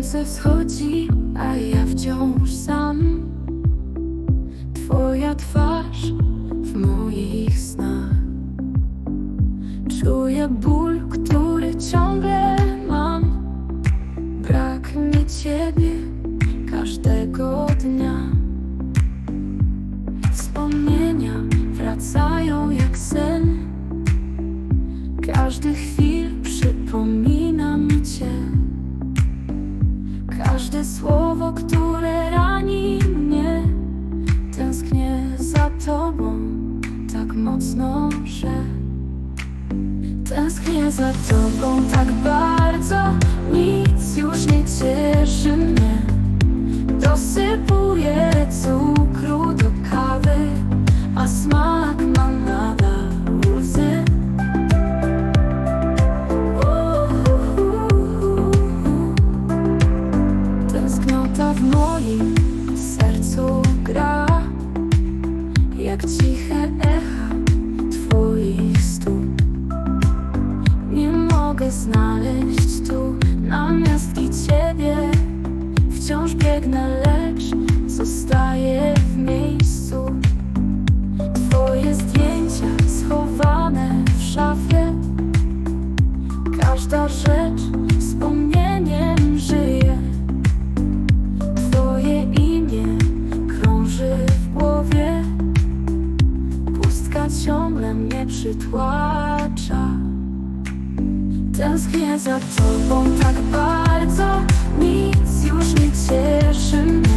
Słońce wschodzi, a ja wciąż sam. Twoja twarz w moich snach. Czuję ból, który ciągle mam. Brak mi ciebie Każde słowo, które rani mnie Tęsknię za tobą tak mocno, że Tęsknię za tobą tak bardzo. Nic już nie cieszy w moim sercu gra. Jak ciche echa twoich stóp. Nie mogę znaleźć tu namiastki ciebie. Wciąż biegnę, lecz zostaję w miejscu. Twoje zdjęcia schowane w szafie. Każda rzecz przytłacza. Tęsknię za tobą tak bardzo. Nic już nie cieszy